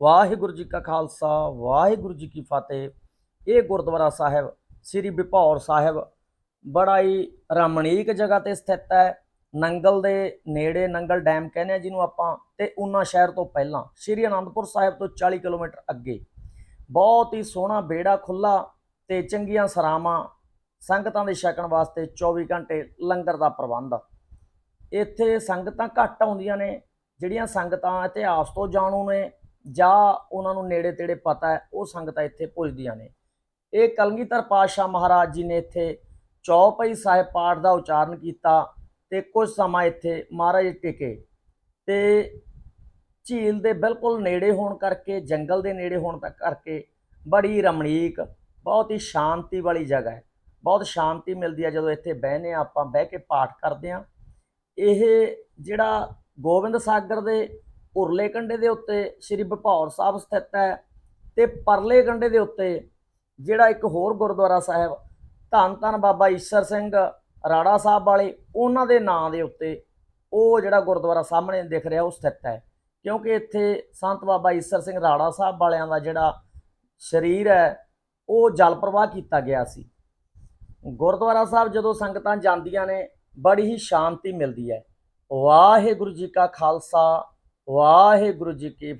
ਵਾਹਿਗੁਰੂ ਜੀ ਕਾ ਖਾਲਸਾ, ਵਾਹਿਗੁਰੂ ਜੀ ਕੀ ਫਤਿਹ। ਇਹ ਗੁਰਦੁਆਰਾ ਸਾਹਿਬ, ਸ੍ਰੀ ਬਿਪੌਰ ਸਾਹਿਬ, ਬੜਾ ਹੀ ਰਮਣੀਕ ਜਗ੍ਹਾ ਤੇ ਸਥਿਤ ਹੈ। ਨੰਗਲ ਦੇ ਨੇੜੇ ਨੰਗਲ ਡੈਮ ਕਹਿੰਦੇ ਆ ਜਿਹਨੂੰ ਆਪਾਂ, ਤੇ ਉਨਾ ਸ਼ਹਿਰ ਤੋਂ ਪਹਿਲਾਂ, ਸ੍ਰੀ ਅਨੰਦਪੁਰ ਸਾਹਿਬ ਤੋਂ 40 ਕਿਲੋਮੀਟਰ ਅੱਗੇ। ਬਹੁਤ ਹੀ ਸੋਹਣਾ ਬੇੜਾ ਖੁੱਲਾ ਤੇ ਚੰਗੀਆਂ ਸਰਾਵਾਂ, ਸੰਗਤਾਂ ਦੇ ਛਕਣ ਵਾਸਤੇ 24 ਘੰਟੇ ਲੰਗਰ ਦਾ ਪ੍ਰਬੰਧ। ਇੱਥੇ ਸੰਗਤਾਂ ਘੱਟ ਆਉਂਦੀਆਂ ਨੇ, ਜਿਹੜੀਆਂ ਸੰਗਤਾਂ ਇਤਿਹਾਸ ਤੋਂ ਜਾਣੂ ਨੇ ਜਾਂ ਉਹਨਾਂ ਨੂੰ ਨੇੜੇ ਤੇੜੇ ਪਤਾ ਹੈ, ਉਹ ਸੰਗਤਾਂ ਇੱਥੇ ਪੁੱਜਦੀਆਂ ਨੇ। ਇਹ ਕਲਗੀਧਰ ਪਾਤਸ਼ਾਹ ਮਹਾਰਾਜ ਜੀ ਨੇ ਇੱਥੇ ਚੌਪਈ ਸਾਹਿਬ ਪਾਠ ਦਾ ਉਚਾਰਨ ਕੀਤਾ ਤੇ ਕੁਝ ਸਮਾਂ ਇੱਥੇ ਮਹਾਰਾਜ ਟਿਕੇ। ਤੇ ਝੀਲ ਦੇ ਬਿਲਕੁਲ ਨੇੜੇ ਹੋਣ ਕਰਕੇ, ਜੰਗਲ ਦੇ ਨੇੜੇ ਹੋਣ ਤੱਕ ਕਰਕੇ ਬੜੀ ਰਮਣੀਕ, ਬਹੁਤ ਹੀ ਸ਼ਾਂਤੀ ਵਾਲੀ ਜਗ੍ਹਾ ਹੈ। ਬਹੁਤ ਸ਼ਾਂਤੀ ਮਿਲਦੀ ਹੈ ਜਦੋਂ ਇੱਥੇ ਬਹਿਨੇ ਆ ਆਪਾਂ ਬਹਿ ਕੇ ਪਾਠ ਕਰਦੇ ਆ ਇਹ ਜਿਹੜਾ ਗੋਬਿੰਦ ਸਾਗਰ ਦੇ ਉਰਲੇ ਕੰਢੇ ਦੇ ਉੱਤੇ ਸ੍ਰੀ ਭਪੌਰ ਸਾਹਿਬ ਸਥਿਤ ਹੈ ਤੇ ਪਰਲੇ ਕੰਢੇ ਦੇ ਉੱਤੇ ਜਿਹੜਾ ਇੱਕ ਹੋਰ ਗੁਰਦੁਆਰਾ ਸਾਹਿਬ, ਧੰਨ ਧੰਨ ਬਾਬਾ ਈਸ਼ਰ ਸਿੰਘ ਰਾੜਾ ਸਾਹਿਬ ਵਾਲੇ, ਉਹਨਾਂ ਦੇ ਨਾਂ ਦੇ ਉੱਤੇ ਉਹ ਜਿਹੜਾ ਗੁਰਦੁਆਰਾ ਸਾਹਮਣੇ ਦਿਖ ਰਿਹਾ ਉਹ ਸਥਿਤ ਹੈ। ਕਿਉਂਕਿ ਇੱਥੇ ਸੰਤ ਬਾਬਾ ਈਸ਼ਰ ਸਿੰਘ ਰਾੜਾ ਸਾਹਿਬ ਵਾਲਿਆਂ ਦਾ ਜਿਹੜਾ ਸਰੀਰ ਹੈ, ਉਹ ਜਲ ਪ੍ਰਵਾਹ ਕੀਤਾ ਗਿਆ ਸੀ। ਗੁਰਦੁਆਰਾ ਸਾਹਿਬ ਜਦੋਂ ਸੰਗਤਾਂ ਜਾਂਦੀਆਂ ਨੇ, ਬੜੀ ਹੀ ਸ਼ਾਂਤੀ ਮਿਲਦੀ ਹੈ। ਵਾਹਿਗੁਰੂ ਜੀ ਕਾ ਖਾਲਸਾ ਵਾਹਿਗੁਰੂ ਜੀ ਕੀ